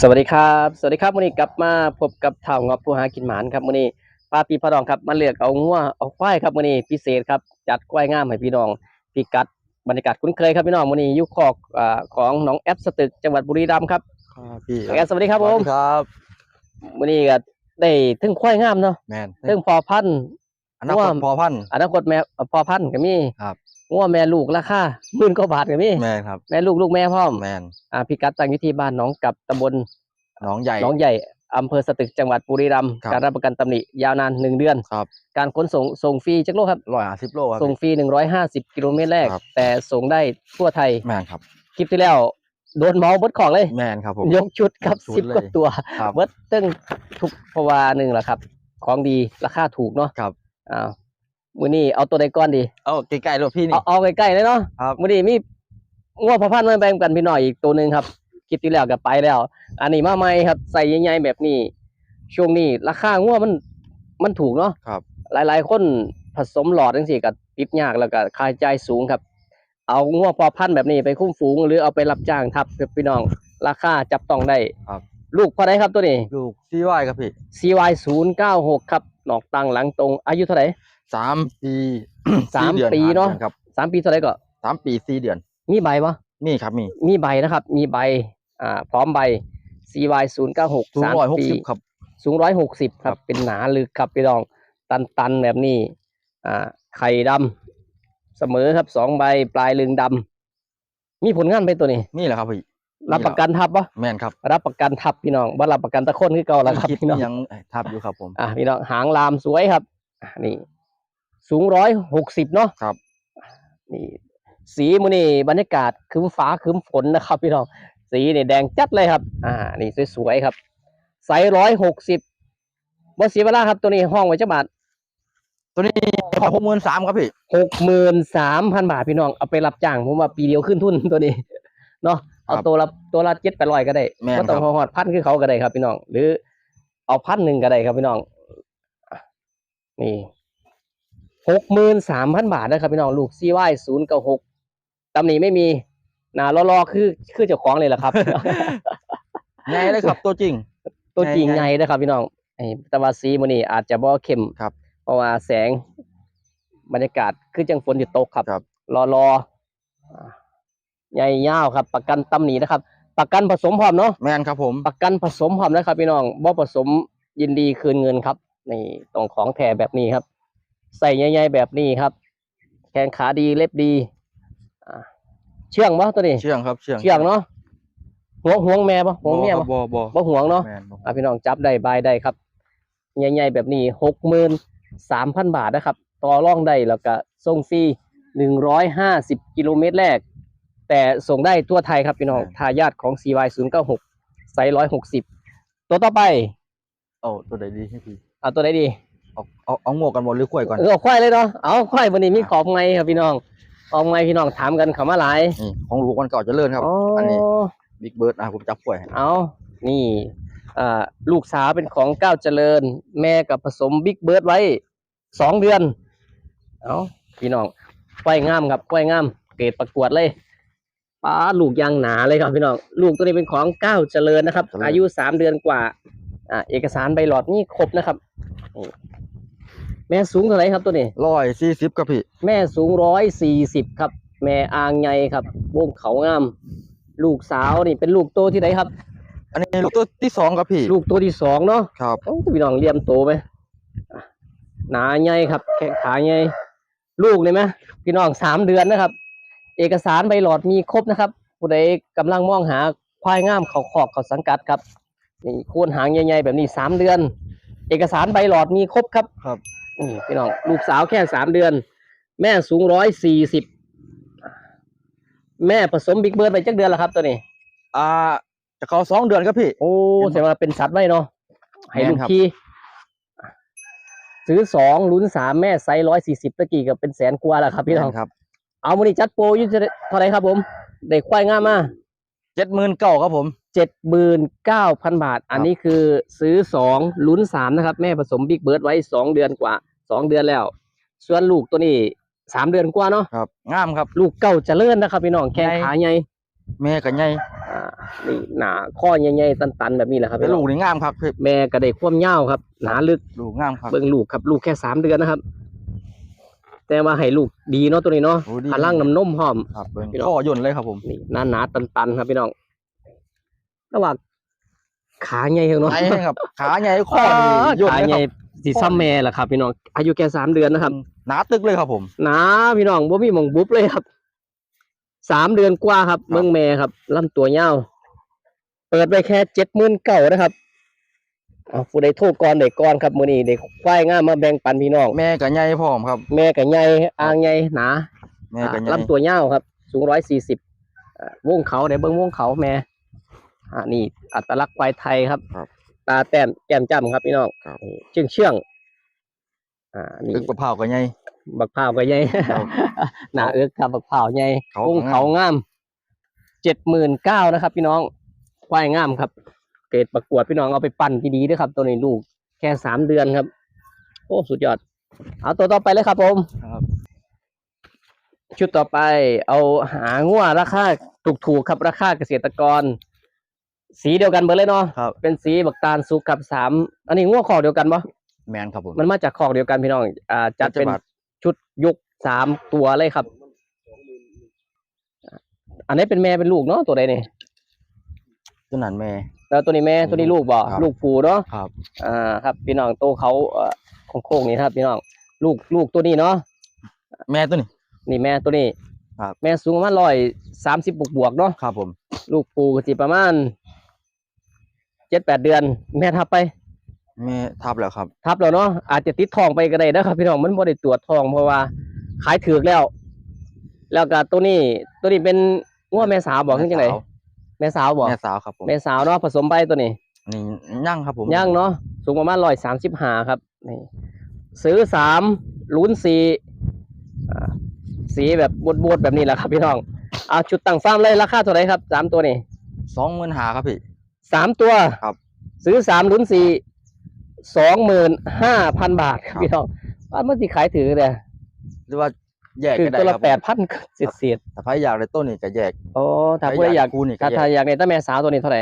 สวัสดีครับ สวัสดีครับวันนี้กลับมาพบกับท่าวงอบผู้หากินหมานครับวันนี้ป้าปีพระรองครับมาเลือกเอางัวเอาควายครับวันนี้พิเศษครับจัดควายงามให้พี่น้องพิกัดบรรยากาศคุ้นเคยครับพี่น้องวันนี้อยุคคอกอ่าของหนองแอปสตึกจังหวัดบุรีรัมย์ครับครับพี่น้องแอปสวัสดีครับผมครับวันนี้ก็ได้ถึงควายงามเนาะแมนถึงพอพันธุ์อนาคตว่าพอพันธุ์อนาคตแม่พอพันธุ์ก็มีครับ งัวแม่ลูกราคาหมื่นกว่าบาทก็มีแมนครับ แม่ลูกลูกแม่พร้อมแมนอ่าพิกัดตั้งอยู่ที่บ้านหนองกับตำบลหน้องใหญ่หนองใหญ่อำเภอสตึกจังหวัดบุรีรัมย์ครับ การรับประกันตำหนิยาวนานหนึ่งเดือน ครับการขนส่งส่งฟรีจักโลครับ ร้อยห้าสิบโลครับ ส่งฟรีหนึ่งร้อยห้าสิบกิโลเมตรแรก ครับ แต่ส่งได้ทั่วไทย แมนครับ คลิปที่แล้ว โดนเมาส์บดของเลย แมนครับผม ยกชุดครับยกชุสิดบเลย กว่าตัว ครับ เบิดตึ้งทุกเพราะว่าหนึ่งแหละครับ ของดีราคาถูกเนาะครับอ้าว มือนี้เอาตัวใดก่อนดีเอาใกล้ๆรถพี่นี่ เอาเอาใกล้ๆเลยเนาะครับ มือนี้มีงวพอพันธุ์มาแบ่งกันพี่หน่อยอีกตัวหนึ่งครับคลิปที่แล้วก็ไปแล้ว อันนี้มาใหม่ครับใส่ใหญ่ๆแบบนี้ ช่วงนี้ราคางวมันมันถูกเนาะ ครับ หลายๆ คนผสมหลอดจังซี่ก็ติดยากแล้วก็ค่าใช้จ่ายสูงครับ เอางวพอพันธุ์แบบนี้ไปคุ้มฝูง หรือเอาไปรับจ้างทับครับพี่น้อง ราคาจับต้องได้ครับ ลูกพอได้ครับตัวนี้ ลูกซีวายครับพี่ CY 0 9 6ครับหนอกตังหลังตรงอายุเท่าไหร่ สามปีสามดือปีเนอะห้ดือครับสามปีเท่าไหร่ก็สามปีสี่เดือน มีใบปะมีครับมีมีใบนะครับ มีใบอ่าพร้อมใบ CY 0 9 6สูงร้อยหกสิบครับสูงร้อยหกสิบคครัรับบเป็นหนาลึกครับพี่น้อง ตันตันๆแบบนี้ อ่า ไข่ดำเสมอครับสองใบปลายลึงดำมีผลงานไปตัวนี้นี่แหละครับพี่รับประกันทับปะแมนครับ รับประกันทับพี่น้องว่ารับประกันตะคนคือเก่าแล้วครับคิดพี่น้องยังทับอยู่ครับผม อะพี่น้องหางลามสวยครับอะนี่ สูงร้อยหกสิบเนาะครับ นี่สีมันนี่บรรยากาศคืมฟ้าคืมฝนนะครับพี่น้องสีนี่แดงจัดเลยครับ อ่า นี่สวยๆครับไซส์ร้อยหกสิบบ่เสียเวลาครับตัวนี้ห้องไว้จักบาทตัวนี้ขอหกหมื่นสามครับพี่หกหมื่นสามพันบาทพี่น้องเอาไปรับจ้างผมว่าปีเดียวขึ้นทุนตัวนี้ เนาะเอาครับตัวละตัวละเจ็ดแปดร้อยก็ได้แม่นก็ต้องครับหอดพันคือเขาก็ได้ครับพี่น้อง หรือเอาพันหนึ่งก็ได้ครับพี่น้องอะนี่ หกหมื่นสามพันบาทนะครับพี่น้องลูกซีวศูนย์เก้าหกตำหนิไม่มีหนารอๆคือคือเจ้าของเลยแหละครับไงเลยครับตัวจริง ตัวจริงไงไงนะครับพี่น้องไอ้แตว่าสีมันนี่อาจจะบ่เข้มครับ เพราะว่าแสงบรรยากาศคือจังฝนอยู่ตกครับ ครับ รอรออ่าใหญ่ยาวครับ ประกันตำหนินะครับ ประกันผสมพร้อมเนาะแมนครับผม ประกันผสมพร้อมนะครับ พี่น้องบ่ผสมยินดีคืนเงินครับนี่ตรงของแท้แบบนี้ครับ ใส่ใหญ่ๆแบบนี้ครับ แขนขาดีเล็บดีอ่าเชื่องบ่ตัวนี้ เชื่องครับเชื่องเชื่องเนาะห่วงห่วงแม่บ่ห่วงเมียบ่บ่ครับบ่บ่บ่ห่วงเนาะแมนบ่อะพี่น้องจับได้บายได้ครับใหญ่ๆแบบนี้หกหมื่นสามพันบาทนะครับ ต่อร่องได้แล้วก็ส่งฟรีหนึ่งร้อยห้าสิบกิโลเมตรแรก แต่ส่งได้ทั่วไทยครับพี่น้องทายาทของ CY 0 9 6ไซส์ร้อยหกสิบตัวต่อไปเอาตัวใดดีให้พี่ เอาตัวไหนดี เอาเอาเอางวกกันบอลหรือขวยก่อน เออเอาควายเลยเนาะเอาควายวันนี้มีขอบไงครับพี่น้องขอบไงพี่น้องถามกันเขามาหลายนี่ของลูกวันเก่าเจริญครับอันนี้บิ๊กเบิร์ดอะผมจับขวยให้เอานี่อ่าลูกสาวเป็นของก้าวเจริญ แม่กับผสมบิ๊กเบิร์ดไว้สองเดือนเอาพี่น้องควายงามครับควายงาม เกรดประกวดเลยป้าลูกยางหนาเลยครับพี่น้องลูกตัวนี้เป็นของก้าวเจริญนะครับ อายุสามเดือนกว่าอ่าเอกสารใบหลอดนี่ครบนะครับนี่ แม่สูงเท่าไหร่ครับตัวนี้ร้อยสี่สิบครับพี่ แม่สูงร้อยสี่สิบครับ แม่อางไงครับวงเขางาม ลูกสาวนี่เป็นลูกโตที่ไหนครับ อันนี้ลูกตัวที่สองครับพี่ ลูกตัวที่สองเนาะครับโอ้พี่น้องเลี้ยมโตไหมอะหนาใหญ่ครับ แข้งขาใหญ่ลูกเลยไหมพี่น้องสามเดือนนะครับ เอกสารใบหลอดมีครบนะครับผู้ใดกำลังมองหาควายงามเขาขอกเขาสังกัดครับนี่โคนหางใหญ่ๆแบบนี้สามเดือน เอกสารใบหลอดมีครบครับครับ นี่พี่น้องลูกสาวแค่สามเดือน แม่สูงร้อยสี่สิบแม่ผสมบิ๊กเบิร์ดไปจักเดือนแล้วครับตัวนี้ อ่าจะเขาสองเดือนครับพี่ โอ้แสดงว่าเป็นสัตว์ไว้เนาะให้ลูกแม่นครับทีซื้อสองลุ้นสามแม่ไซส์ร้อยสี่สิบตะกี้ก็เป็นแสนกว่าแล้วครับพี่น้องครับ เอามาดิจัดโปรอยุ่จะเท่าไหรครับผม เด็กควายง่ามมาเจ็ดหมื่นเก้าครับผม เจ็ดหมื่นเก้าพันบาท อันนี้คือซื้อสองลุ้นสามนะครับ แม่ผสมบิ๊กเบิร์ดไว้สองเดือนกว่าสองเดือนแล้ว ส่วนลูกตัวนี้สามเดือนกว่าเนาะครับงามครับ ลูกเก่าเจริญนะครับพี่น้องแข้งใหญ่ขาใหญ่แม่กับใหญ่ออ่านี่หนาข้อใหญ่ๆตันๆแบบนี้แหละครับแต่ลูกนี่งามครับพี่แม่ก็ได้ความยาวครับ หนาลึกลูกงามครับเบิ่งลูกครับ ลูกแค่สามเดือนนะครับ แต่ว่าให้ลูกดีเนาะตัวนี้เนาะโอ้ดีพลังน้ำนมหอมครับเบิ่งพี่น้องข้อย่นเลยครับผมนี่หนาหนาๆตันๆครับพี่น้อง ระหว่างขาใหญ่เท่าเนาะไอ้ครับ ขาใหญ่ข้อนี่ย่นขาเลยใหคญ่รับสีซ้ำแม่แหละครับ พี่น้องอายุแค่สามเดือนนะครับหนาตึกเลยครับผมหนาพี่น้องบ่มีหมองบุ๊บเลยครับสามเดือนกว่าครับ เมืองแม่ครับลำตัวยาวเปิดไปแค่เจ็ดหมื่นเก่านะครับเอาผู้ใดโทรก่อนเด็กก่อนครับมื้อนี้เด็กควายงามมาแบ่งปันพี่น้องแม่กับใหญ่พร้อมครับ แม่กับใหญ่อ่างใหญ่หนาแม่กับใหญ่ลำตัวยาวครับ สูงร้อยสี่สิบวงเขาเดี๋ยวเบิ้งวงเขาแม่ อ่านี่อัตลักษณ์ควายไทยครับตาแต้มแก้มจ้ำครับพี่น้องเชื่องเชื่องๆอ่านี่ตึกประเผากับใหญ่บักพร้าวก็ใหญ่ครับหน้าเอิกครับบักพร้าวใหญ่เขาวงเขางามเจ็ดหมื่นเก้านะครับ พี่น้องควายงามครับ เกรดประกวดพี่น้องเอาไปปั่นดีๆด้วยครับ ตัวนี้ลูกแค่สามเดือนครับ โอ้สุดยอด เอาตัวต่อไปเลยครับผมครับ ชุดต่อไปเอาหางัวราคาถูกๆครับราคาเกษตรกร สีเดียวกันเบอร์เลยเนาะครับ เป็นสีบักตาลสุกครับสามอันนี้งัวคอกเดียวกันปะแมนครับผม มันมาจากคอกเดียวกันพี่น้องอ่าจัดเป็นจังหวัดชุดยุกสามตัวเลยครับ อันนี้เป็นแม่เป็นลูกเนาะตัวใดนี่ตัวนั้นแม่ แล้วตัวนี้แม่ตัวนี้ลูกบ่ครับ ลูกผูเนาะครับ อ่าครับ พี่น้องโตวเขาเอ่อโค้งๆนี่ครับ พี่น้องลูกลูกตัวนี้เนาะแม่ตัวนี้ นี่แม่ตัวนี้ครับ แม่สูงประมาณร้อยสามสิบบวกบวกๆเนาะ ครับผม ลูกปูก็สิประมาณเจ็ดแปดเดือน แม่ทับไป แม่ทับแล้วครับ ทับแล้วเนาะอาจจะติดทองไปก็ได้นะครับ พี่น้องมันบ่ได้ตรวจทองเพราะว่าขายถือกแล้ว แล้วก็ตัวนี้ตัวนี้เป็นงัวแม่สาวบอกขึ้นจังไดแม่สาวบอกแม่สาวครับผมแม่สาวเนาะผสมไปตัวนี้นี่ย่างครับผมย่างเนาะสูงประมาณร้อยสามสิบห้าครับนี่ซื้อสามลุ้นสี่อ่าสีแบบบวดๆแบบนี้แหละครับพี่น้องเอาชุดตั้งฟาร์มเลยราคาเท่าไหร่ครับสามตัวนี้สองหมื่นหาครับพี่ สามตัวครับ ซื้อสามลุ้นสี่สองหมื่นห้าพันบาทครับครับพี่น้องว่าเมื่อที่ขายถือเนี่ยหรือว่าแยกถือก็ได้ตัวคละรับแปดพันเสียดเสียดแต่ใครอยากได้ต้นนี่ก็แยกๆโอ้ถ้าผู้ใดอยากคู่นี่ก็ถ้าแยถ้าก อยากในต้นแม่สาวตัวนี้เท่าไหร่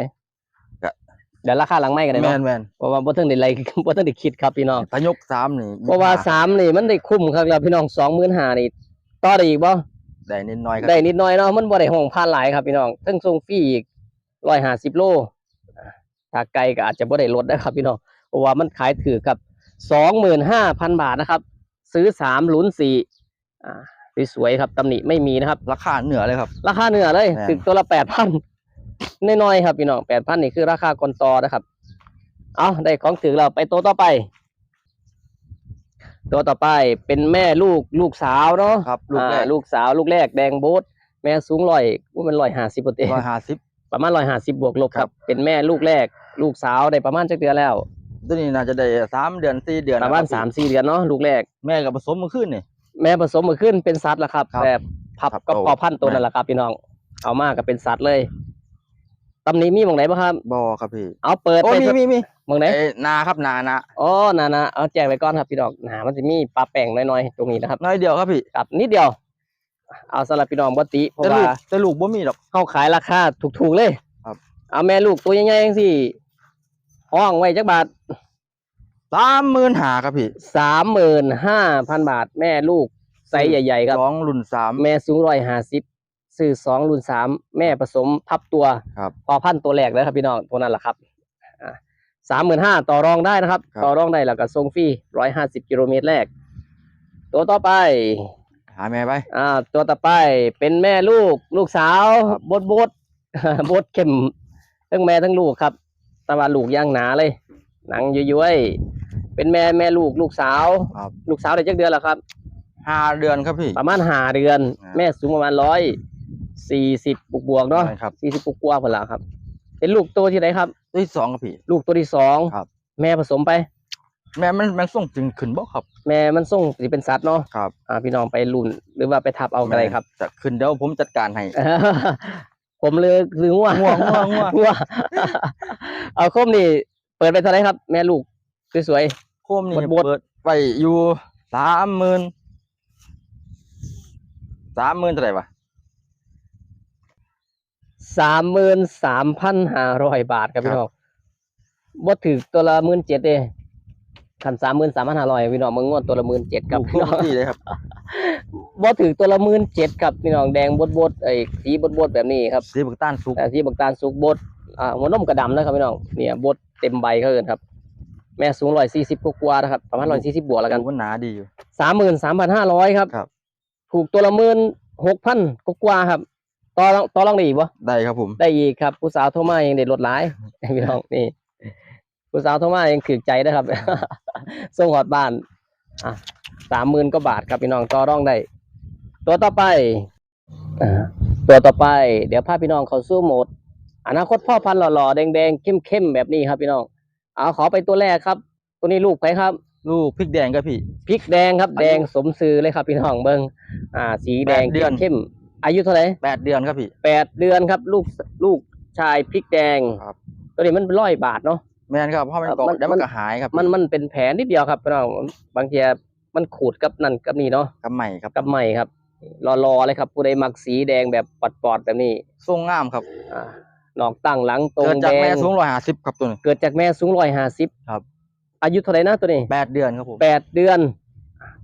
ก็ เดี๋ยวราคาหลังไม่กันเลยแมเนาะนแมนเพราะว่าบ่ต้องได้ไร บ่ต้องได้คิดครับพี่น้อง ถ้ายกสามนี่เพราะว่าสามนี่มันได้คุ้มครับแล้วพี่น้องสองหมื่นห้านี่ต่อได้อีกบ่ได้นิดหน้อยครับได้นิดหน่อยเนาะมันบ่ได้ห้องผ่านหลายครับพี่น้องทั้งส่งฟรีอีกร้อยห้าสิบโลอ่า ถ้าไกลก็อาจจะบ่ได้ลดนะครับพี่น้องเพราะว่ามันขายถือกับสองหมื่นห้าพันบาทนะครับ ซื้อสามลุ้นสี่อ่าสวยๆครับตำหนิไม่มีนะครับ ราคาเหนือเลยครับ ราคาเนื้อเลยแม่น ถึงตัวละแปดพันน้อยๆครับพี่น้องแปดพันนี่คือราคาก่อนต่อนะครับ เอาได้ของถือเราไปตัวต่อไป ตัวต่อไปเป็นแม่ลูกลูกสาวเนาะครับ ลูกแรกอ่าลูกสาวลูกแรกแดงโบสแม่สูงร้อยว่ามันร้อยห้าสิบเปอร์เซ็นร้อยห้าสิบ ประมาณร้อยห้าสิบบวกลบคครัรับบเป็นแม่ลูกแรก ลูกสาวได้ประมาณจักเดือนแล้ว ตัวนี้น่าจะได้สามเดือนสี่เดือนประมาณนคบสามสี่เดือนเนาะลูกแรกแม่กับผสมมือขึ้นนี่แม่ผสมมาขึ้นเป็นสัตว์แล้วครับครับแบบพับครับก็โตพอพันธุ์ตัวนั่นแหละครับพี่น้อง เอามากกับเป็นสัตว์เลยตำหนี้มีหมองไหนบ้างครับบอครับพี่ เอาเปิดโอ้ไปมีมีมีหมองไหนเอ้ยนาครับนานาอ๋อนานะเอาแจกไปก่อนครับพี่น้องนามันจะมีปลาแป้งน้อยๆตรงนี้นะครับน้อยเดียวครับพี่ครับนิดเดียว เอาสำหรับพี่น้องบ่ติเพราะแต่ลูว่ากแต่ลูกบ่มีหรอกเขาขายราคาถูกๆเลยครับ เอาแม่ลูกตัวใหญ่ๆจังซี่ห้องไว้จักบาท สามหมื่นหาครับพี่สามหมื่นห้าพันบาท แม่ลูกไซส์ใหญ่ ๆ ครับ สองรุ่นสาม แม่สูงร้อยห้าสิบซื้อสองรุ่นสามแม่ผสมทับตัวครับพอพันธุ์ตัวแรกเลยครับพี่น้องตัวนั้นแหละครับสามหมื่นห้าต่อรองได้นะครับ ครับ ต่อรองได้แล้วก็ส่งฟรีร้อยห้าสิบกิโลเมตรแรก ตัวต่อไป หาแม่ไปอ่าตัวต่อไปเป็นแม่ลูกลูกสาวครับบดบดบดเข้มทั้งแม่ทั้งลูกครับแตะวันลูกย่างหนาเลย หนังย้อยๆเป็นแม่แม่ลูกลูกสาว ครับลูกสาวได้จักเดือนแล้วครับ ห้าเดือนครับพี่ ประมาณห้าเดือน อ่า แม่สูงประมาณร้อยสี่สิบบวกบวกๆเนาะใช่ครับสี่สิบบวกบวกๆผลละครับ เป็นลูกตัวที่ไหนครับตัวที่สองครับพี่ ลูกตัวที่สองครับ แม่ผสมไป แม่มันมันส่งจึงขึ้นบ่ครับแม่มันส่งสิเป็นสัตว์เนาะครับอ่าพี่น้องไปลุ่นหรือว่าไปทับเอาอะไรครับจะขึ้นเดี๋ยวผมจัดการให้ผมเลยคือง่วงง่วงง่วงง่วงง่วงเอาคมนี่ เปิดไปเท่าไหรครับ แม่ลูกสวยโคมนี่บดๆเปิดไปอยู่สามหมื่นสามหมื่นเท่าไหร่วะสามหมื่นสามพันห้าร้อยบาทครับพี่น้องบ่ถือตัวละหมื่นเจ็ดเด้ คันสามหมื่นสามพันห้าร้อยพี่น้องมึงงวดตัวละหมื่นเจ็ดครับลูกพี่ทุน้กองที่เลยครับบ่ถือตัวละหมื่นเจ็ดครับพี่น้องแดงบดบดๆไอ้สีบดบดๆแบบนี้ครับสีบักต้านสุกแต่ที่บักตาลสุกบดอ่าหัวนมกระดำนะครับพี่น้องเนี่ยบดเต็มใบเขาเอินครับ แม่สูงร้อยสี่สิบกว่าๆนะครับประมาณร้อยสี่สิบบวกแล้วกันดูมันหนาดีอยู่สามหมื่นสามพันห้าร้อยครับครับถูกตัวละหมื่นหกพันกว่าๆครับต่อรองต่อรองได้อีกวะได้ครับผม ได้อีกครับผู้สาวโทรมายังเด็ดรถหลายพี่น้องนี่ ผู้สาวโทรมายังถือใจนะครับส่งหอดบ้าน อะสามหมื่นกว่าบาทครับพี่น้องต่อรองได้ ตัวต่อไปอ่าตัวต่อไป เดี๋ยวพาพี่น้องเขาสู้โหมด อนาคตพ่อพันธุ์หล่อๆแดงๆเข้มๆแบบนี้ครับพี่น้องเอาขอไปตัวแรกครับ ตัวนี้ลูกใครครับ ลูกพริกแดงครับพี่พริกแดงครับอายุแดงสมซื่อเลยครับพี่น้องเบิ้งอ่า สีแดงแปดเดือนเข้มๆอายุเท่าไหร่แปดเดือนครับพี่แปดเดือนครับ ลูกลูกชายพริกแดงครับตัวนี้มันร้อยบาทเนาะ แมนครับเพราะมันเอ่อเกาะมันเดี๋ยวมันก็หายครับมันมันเป็นแผลนิดเดียวครับพี่น้องบางทีมันขูดกับนั่นกับนี่เนาะกับใหม่ครับกับใหม่ครับรอๆเลยครับ ผู้ใดมักสีแดงแบบปอดๆแบบนี้ทรงงามครับอ่าหนอกตั้งหลังตรงเกิดแดจากงแม่สูงร้อยห้าสิบครับตัวนี้เกิดจากแม่สูงร้อยห้าสิบครับ อายุเท่าไหร่นะตัวนี้แปดเดือนครับผมแปดเดือน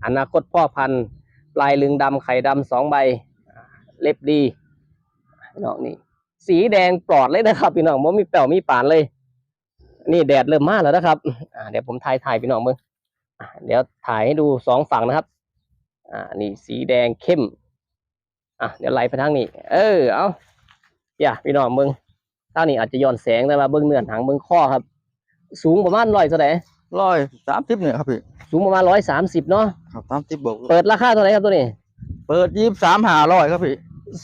อนาคตพ่อพันธุ์ปลายลึงดำไข่ดำสองใบ เล็บดีพี่น้องนี่สีแดงปลอดเลยนะครับพี่น้องมันมีแป้วมีปานเลย นี่แดดเริ่มมาแล้วนะครับอ่าเดี๋ยวผมถ่ายถ่ายพี่น้องมึงอ่าเดี๋ยวถ่ายให้ดูสองฝั่งนะครับ อ่า นี่สีแดงเข้ม อะเดี๋ยวไล่ไปทางนี้ เออ เอาอย่าพี่น้องมึงท่างนี้อาจจะย้อนแสงแต่ว่าเบิ้งเนื้อหางเบิ้งข้อครับ สูงประมาณร้อยเท่าไหร่ร้อยสามสิบเนี่ยครับพี่สูงประมาณร้อยสามสิบเนาะครับสามสิบบวกเปิดราคาเท่าไหร่ครับตัวนี้ เปิดยี่สิบสามหาร้อยครับพี่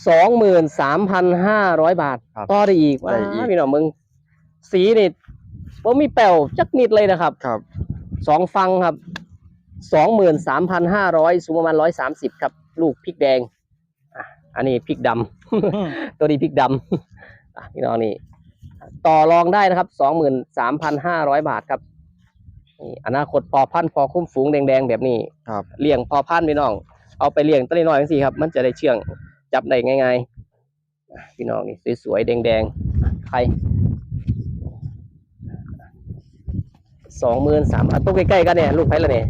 สองหมื่นสามพันห้าร้อยบาทครับต่อได้อีกได้อีกว้าพี่น้องมึง สีนี่ ว่ามีแป้วจักนิดเลยนะครับครับสองฟังครับสองหมื่นสามพันห้าร้อยสูงประมาณร้อยสามสิบครับ ลูกพริกแดงอะอันนี้พริกดำ ตัวนี้พริกดำอะพี่น้องนี่ต่อรองได้นะครับสองหมื่นสามพันห้าร้อยบาทครับนี่อนาคตพอพันธุ์พอคุ้มฝูงแดงๆแบบนี้ครับ เลี้ยงพอพันธุ์พี่น้อง เอาไปเลี้ยงตัวน้อยๆจังซี่ครับ มันจะได้เชื่องจับได้ง่ายๆอะพี่น้องนี่สวยๆแดงๆไข่ สองหมื่นสามพันตัวใกล้ๆกันเนี่ยลูกไผ่ละเนี่ย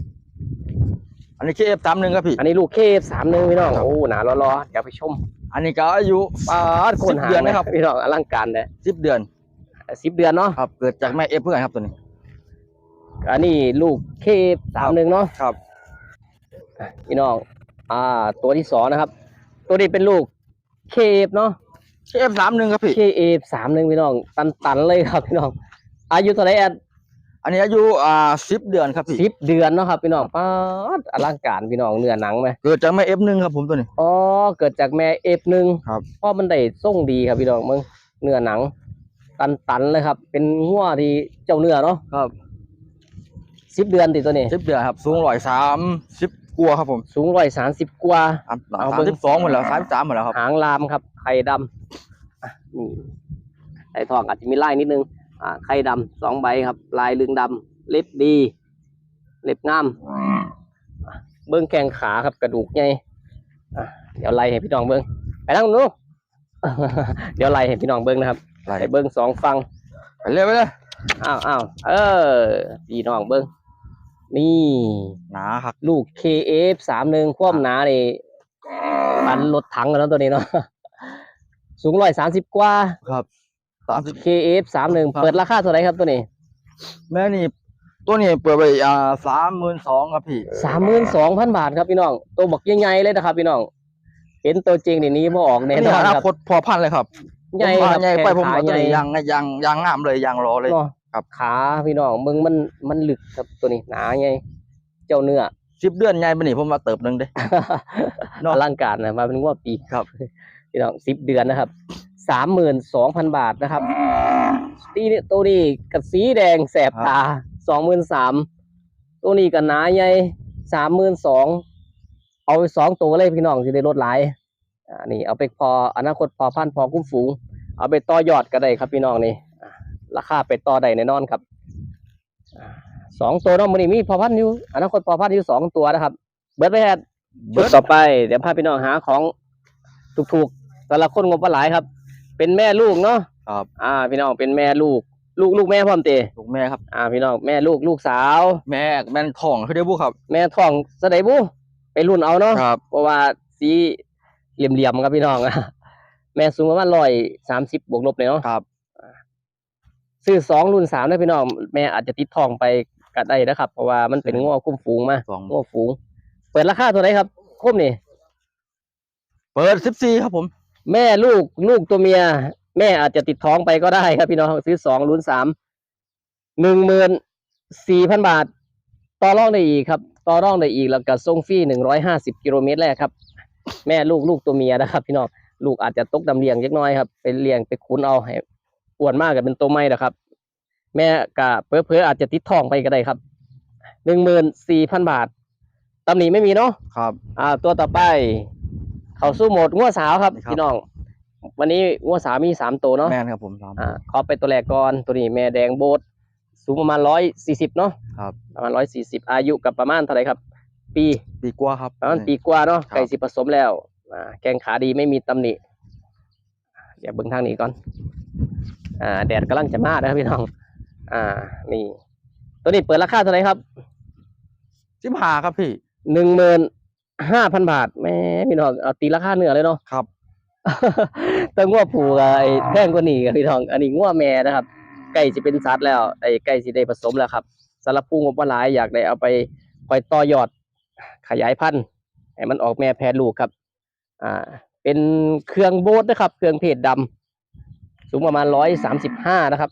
อันนี้เคเอฟสามหนึ่งครับพี่ อันนี้ลูกเคสามหนึ่งพี่น้องครับโอ้หนารอๆเดี๋ยวไปชม อันนี้ก็อายุปาดโคสินบหาเดือนนะนะคครัรับบพี่น้องอลังการเลยสิบเดือนสิบเดือนเนาะครับ เกิดจากแม่เอฟเพื่อนครับตัวนี้ อันนี้ลูกเคสามหนึ่งเนาะครับอะพี่น้องอ่าตัวที่สองนะครับ ตัวนี้เป็นลูกเคฟเนาะเคเอฟสามหนึ่งครับพี่เคเอสามหนึ่งพี่น้องตันตันๆเลยครับพี่น้อง อายุเท่าไหรแอด อันนี้อายุอ่าสิบเดือนครับพี่สิบเดือนเนาะครับพี่น้องป้าดอลังการพี่น้องเนื้อหนังไหมเกิดจากแม่เอฟหนึ่งครับผมตัวนี้ อ๋อเกิดจากแม่เอฟหนึ่งครับ เพราะมันได้ส่งดีครับพี่น้องมึงเนื้อหนัง ตันตันๆเลยครับ เป็นหัวที่เจ้าเนื้อเนาะครับสิบเดือนติดตัวนี้สิบเดือนครับ สูงร้อยสามสิบกว่าครับผม สูงร้อยสามสิบกว่าสามเอาสาเบิ่มงสิบสองหมดแล้วสามสิบสามหมดแล้วครับหางลามครับไข่ดำอะนี่ไข่ทองอาจจะมีลายนิดนึงอ่า ไข่ดำสองใบครับ ลายลึงดำเล็บดี เล็บงามอะเบิ้งแข้งขาครับกระดูกใหญ่อะเดี๋ยวไล่ให้พี่น้องเบิ้งไปนั่งนู้นเดี๋ยวไล่ให้พี่น้องเบิ้งนะครับไหลให้เบิ้งสองฟังไปเรื่อยไปเลยอ้าวอ้าวเออพี่น้องเบิ้งนี่หนาครับลูก KF สามหนึ่งความหนานี่ปันรถถังกันแล้วตัวนี้เนาะสูงร้อยสามสิบกว่าครับ สามสิบ KF สามหนึ่งครับ เปิดราคาเท่าไหร่ครับตัวนี้แม่นี่ ตัวนี้เปิดไปอ่าสามหมื่นสองครับพี่สามหมื่นสองพันบาทครับพี่น้อง ตัวบักใหญ่ๆเลยนะครับพี่น้อง เห็นตัวจริงนี่หนี้บ่ออกแน่อันนนี้อนอนาครับคตพอพันเลยครับใหญ่ผมคว่ารับใหญ่ไปแข้งผมขาเอาตัวใหญ่นี้ยังยังยังงามเลยยังรอเลย เนาะครับ ขาพี่น้องมึงมันมันลึกครับตัวนี้หนาไงเจ้าเนื้อ สิบเดือนใหญ่ไปนี่ผมมาเติบหนึ่งเด้ เนาะอลังการนะมาเป็นงวดปีครับ พี่น้องสิบเดือนนะครับ สามหมื่นสองพันบาทนะครับตีนี่ตัวนี้กับสีแดงแสบตาสองหมื่นสามตัวนี้กับหนาใหญ่สามหมื่นสองเอาไปสองตัวเลยพี่น้องจะได้ลดหลายอ่านี่เอาไปพออนาคตพอพันพอคุ้มฝูง เอาไปต่อยอดก็ได้ครับพี่น้องนี่ราคาไปต่อได้แน่นอนครับสองตัวน้องมันนี่มีพอพันอยู่อนาคตพอพันอยู่สองตัวนะครับ เบิร์ดไปแฮดชุดต่อไป เดี๋ยวพาพี่น้องหาของถูกๆแต่ละคนงบว่าหลายครับ เป็นแม่ลูกเนาะครับ อ่า พี่น้องเป็นแม่ลูก ลูกลูกแม่พร้อมเตลูกแม่ครับ อ่า พี่น้องแม่ลูกลูกสาว แม่แม่นทองคือเดียวบุครับ แม่ท้องสะใดบุไปรุ่นเอาเนาะครับ เพราะว่าสีเหลี่ยมๆครับพี่น้องแม่สูงประมาณร้อยสามสิบบวกลบเลยเนาะครับ ซื้อสองรุ่นสามได้พี่น้องแม่อาจจะติดทองไปก็ได้นะครับ เพราะว่ามันเป็นง้อคุ้มฝูงมาสอง ง้อฝูง เปิดราคาเท่าไหร่ครับคุ้มนี่ เปิดสิบสี่ครับผม แม่ลูกลูกตัวเมีย แม่อาจจะติดท้องไปก็ได้ครับพี่น้องซื้อสองรุ่นสามหนึ่งหมื่นสี่พันบาท ต่อรองได้อีกครับ ต่อรองได้อีกแล้วก็ส่งฟรีหนึ่งร้อยห้าสิบกิโลเมตรแรกครับ แม่ลูกลูกตัวเมียนะครับ พี่น้องลูกอาจจะตกดำเลี้ยงเล็กน้อยครับไปเลี้ยงไปขุนเอาให้อ้วนมากกับเป็นตัวไม่นะครับ แม่กะเพอเพอๆอาจจะติดท้องไปก็ได้ครับหนึ่งหมื่นสี่พันบาทตำหนิไม่มีเนาะครับ อ่า ตัวต่อไป เขาสู้โหมดงัวสาวครับครับ พี่น้อง วันนี้งัวสาวมีสามตัวเนาะแม่นครับผมสาม อ่าขอไปตัวแรกก่อนตัวนี้แม่แดงโบสสูงประมาณร้อยสี่สิบเนาะครับ ประมาณร้อยสี่สิบอายุกับประมาณเท่าไหร่ครับ ปี ปีกว่าครับ ประมาณปีกว่าเนาะครับ ไก่สิผสมแล้วอ่าแกงขาดีไม่มีตำหนิเดี๋ยวเบิ้งทางนี้ก่อน อ่า แดดกำลังจะมานะครับพี่น้อง อ่า นี่ ตัวนี้เปิดราคาเท่าไหร่ครับสิบห้าครับพี่หนึ่งหมื่น ห้าพันบาทแหม่พี่น้องเอาตีราคาเหนือเลยเนาะ ครับ แต่งัวผูกบไอ้แพงกว่านี้ครับพี่น้อง อันนี้งัวแม่นะครับไก่จะเป็นสัตว์แล้วไอ้ไก่สิได้ผสมแล้วครับสำหรับผู้งบว่าหลายอยากได้เอาไปคอยต่อยอด ขยายพันธุ์ให้มันออกแม่แพรลูกครับ อ่า เป็นเครื่องโบสนะครับ เครื่องเพศดำสูงประมาณร้อยสามสิบห้านะครับ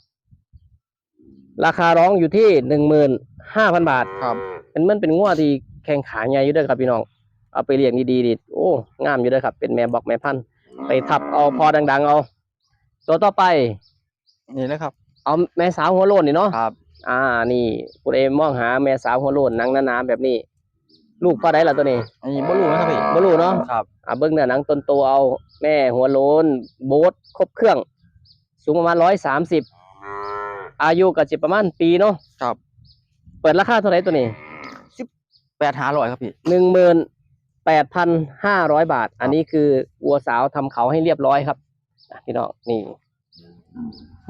ราคาร้องอยู่ที่หนึ่งหมื่นห้าพันบาทครับเป็นมันเป็นงัวที่แข่งขาใหญ่อยู่เด้วยครับพี่น้อง เอาไปเลี้ยงดีๆดิโอ้งามอยู่เด้วยครับ เป็นแม่บอกแม่พันธุ์ไปทับเอาพอดัง ๆ เอา ตัวต่อไป นี่นะครับ เอาแม่สาวหัวโลนนี่เนาะครับ อ่า นี่ผู้ใดมองหาแม่สาวหัวโลนหนังหนาๆแบบนี้ ลูกพ่อได้ละตัวนี้อันนี้บ่รู้นะครับพี่บ่รู้เนาะครับอ่าเบิ้งเนื้อหนังต้นโตเอา แม่หัวโลนโบสครบเครื่อง สูงประมาณร้อยสามสิบอายุก็จะประมาณปีเนาะครับ เปิดราคาเท่าไหร่ตัวนี้แปดหาร้อยครับพี่หนึ่งหมื่น แปดพันห้าร้อยบาท อันนี้คือวัวสาวทำเขาให้เรียบร้อยครับอะพี่น้องนี่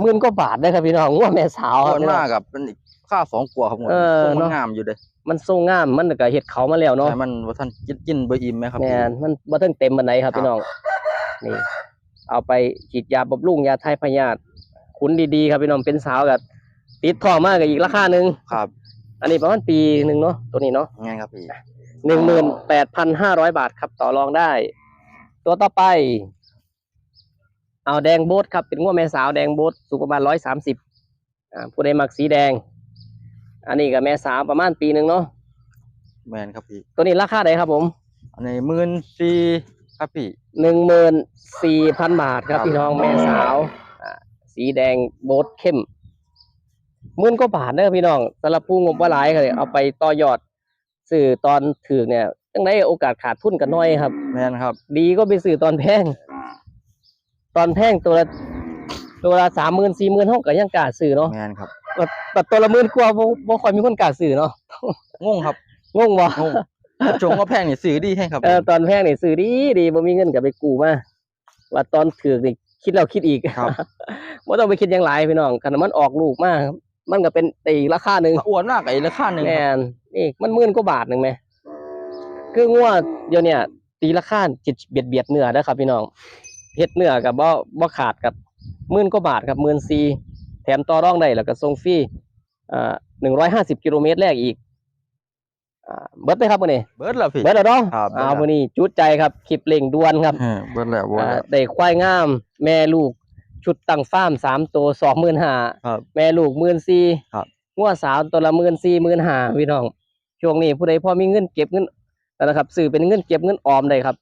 หมื่นก็บาทได้ครับพี่น้องวัวแม่สาวคก่รัอบนพี่น้มาองกับเป็นอีกค่าสองกว่าครับผมเออทรงมันเนอะงามอยู่เด้มันทรงงามมันก็เห็ดเขามาแล้วเนาะแต่มันว่าท่านกินกินเบอร์อิ่มไหมครับแม่พี่นมันบ่ถึงเต็มบันไดครับครับพี่น้องนี่เอาไปฉีดยาบำรุงยาไทยพยาธิขุนดีๆครับพี่น้องเป็นสาวกับติดทองมากกับอีกราคาหนึ่งครับ อันนี้ประมาณปีหนึ่งเนาะตัวนี้เนาะไงครับพี่ หนึ่งหมื่นแปดพันห้าร้อยบาทครับต่อรองได้ ตัวต่อไป เอาแดงโบสครับเป็นง้วแม่สาวแดงโบสสูงประมาณร้อยสามสิบอ่าผู้ใดมักสีแดง อันนี้กับแม่สาวประมาณปีหนึ่งเนาะแมนครับพี่ ตัวนี้ราคาไหนครับผมอันนี้หมื่นสี่ครับพี่หนึ่งหมื่นสี่พันบาทครับครับพี่น้องแม่สาวอ่าสีแดงโบสเข้มหมื่นก็บาทเด้อพี่น้องสำหรับผู้งบว่าหลายก็เลยเอาไปต่อยอด สื่อตอนถือเนี่ยจังได้โอกาสขาดทุนกันน้อยครับ แมนครับ ดีก็ไปซื้อตอนแพงตอนแพงตัวละตัวละสามหมื่นสี่หมื่นห้องก็ยังกล้าซื้อเนาะแมนครับแต่แต่ตัวละหมื่นกว่าบ่บ่ค่อยมีคนกล้าซื้อเนาะงงครับงงบ่งงจงว่าแพงนี่ซื้อดีให้ครับเออตอนแพงนี่ซื้อดีดีบ่มีเงินก็ไปกู้มาว่าตอนถือนี่คิดแล้วคิดอีกครับบ่ต้องไปคิดอย่างหลายพี่น้องคันมันออกลูกมา มันก็เป็นอีกราคาหนึงอ้วนมากไอ้ราคาหนึ่งแม่ครับนนี่มันหมื่นกว่าบาทหนึงแหมคืองัวเดี๋ยวเนี้ตีราคาจิตเบียดเบียดเนื้อเด้อครับ พี่น้องเฮ็ดเนื้อกับบ่บ่ขาดกับหมื่นกว่าบาทกับหมื่นสี่แถมต่อรองได้แล้วก็ส่งฟรีอ่า150กิโลเมตรแรกอีกอ่าเบิดไปครับมื้อนี้เบิร์ดแล้วพี่เบิดแล้วเนาะครับเบิดแล้วอ่ามื้อนี้จุดใจครับคลิปเร่งด่วนครับเออเบิร์ดแล้วเบิร์ดอ่าแล้วได้ควายงาม แม่ลูก ชุดตั้งฟาร์มสามตัวสองหมื่นห้าครับ แม่ลูกหมื่นสี่ครับงัวสาวตัวละหมื่นสี่หมื่นห้าพี่น้องช่วงนี้ผู้ใดพอมีเงินเก็บเงินนะครับซื้อเป็นเงินเก็บเงินออมได้ครับ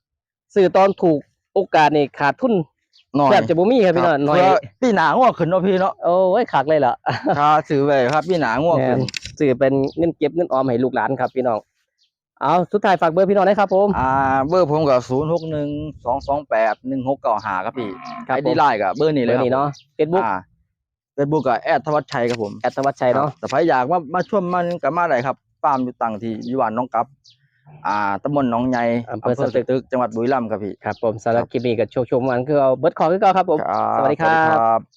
ซื้อตอนถูกโอกาสนี่ขาดทุนหน่อยแทบจะบ่มีครับพี่น้องน้อยเพื่พี่หนาง่วงขึ้นเนาะพี่เนาะโอ้ยขาดเลยล่ะค่าซื้อไว้ครับพี่หนาง่วงแม่ขึ้นนซื้อเป็นเงินเก็บเงินออมให้ลูกหลานครับพี่น้อง เอาสุดท้ายฝากเบอร์พี่น้องได้ครับผม อ่าเบอร์ผมกับศูนย์หกหนึ่งสองสองแปดหนึ่งหกเก้าหาครับพี่ครับไอผดีมไลน์กับเบอร์นี้เบเลอยร์นี้เนาะเฟซบุ๊กอ่าเฟซบุ๊กกับแอดธวัชชัยครับผมแอดธวัชชัยเนาะ แต่ใครอยากมามาช่วยมันกับมาได้ครับฟาร์มอยู่ต่างที่อยู่หวานน้องกับ อ่าตำบลหนองใหญ่อำเภอสตึกตึก จังหวัดบุรีรัมย์ครับพี่ ครับผมสำหรับคลิปนี้ก็โชว์ชมวันคือเอาเบิร์ดคอคือเก่าครับผมครับสวัสดีครับครับ